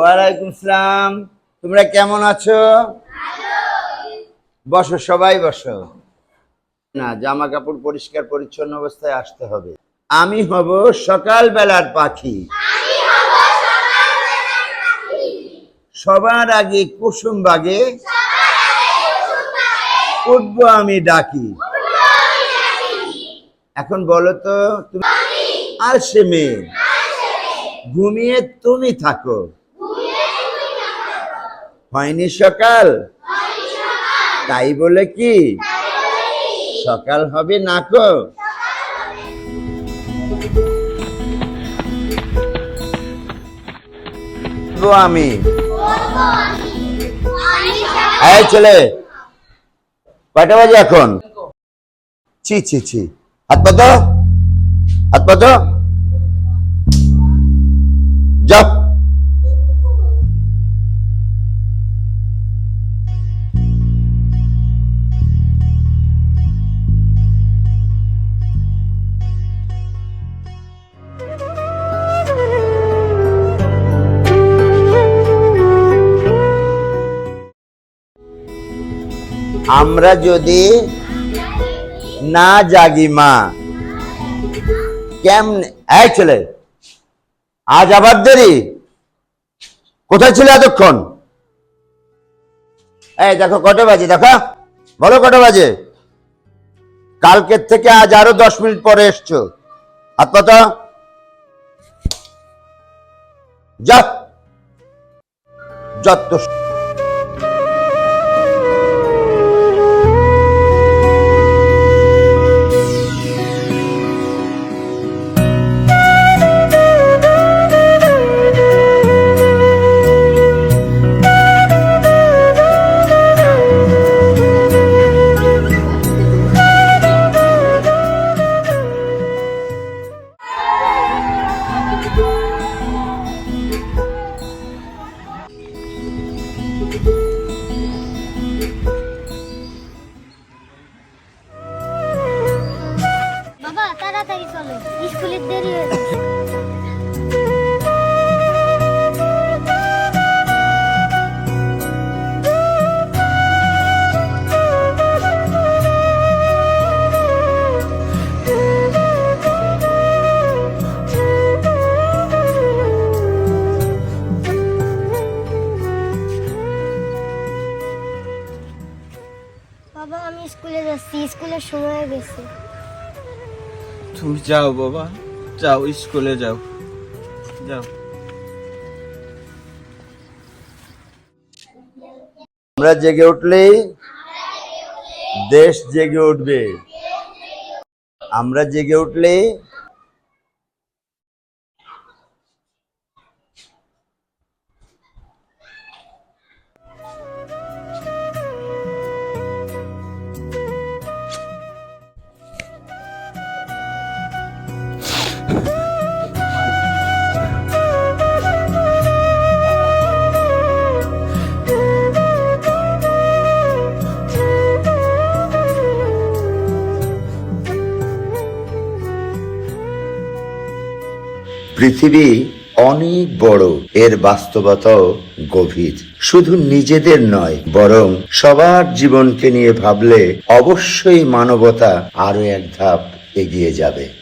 ওয়ালাইকুম সালাম। তোমরা কেমন আছো? বসো, সবাই বসো। না, জামা কাপড় পরিষ্কার, পরিচ্ছন্ন অবস্থায় আসতে হবে। আমি হব সকাল বেলার পাখি। সবার আগে কুসুম বাগে। উঠবো আমি ডাকি। এখন বলো তো, তুমি আর সে মেয়ে। ঘুমিয়ে তুমি থাকো। হয়নি সকাল। তাই বলে কি? সকাল হবে না কো আমি। এই ছেলে কয়টা বাজে এখন? ছি ছি ছি। হাত পাতো। হাত পাতো। যাও। আমরা যদি না জাগি, মা, কেমনে? এই ছেলে, আজ আবার দেরি? কোথায় ছিল এতক্ষণ? এই দেখো, কটা বাজে, দেখো। বলো কটা বাজে? কালকের থেকে আজ আরও দশ মিনিট পরে এসছো। হাত পাতা যা যত চলো স্কুলের দেরি হয়ে বাবা আমি স্কুলে যাচ্ছি। স্কুলের সময় গেছে। তুমি যাও বাবা। যাও, স্কুলে যাও। যাও। আমরা জেগে উঠলেই দেশ জেগে উঠবে। আমরা জেগে উঠলে পৃথিবী অনেক বড়। এর বাস্তবতাও গভীর। শুধু নিজেদের নয়, বরং সবার জীবনকে নিয়ে ভাবলে অবশ্যই মানবতা আরও এক ধাপ এগিয়ে যাবে।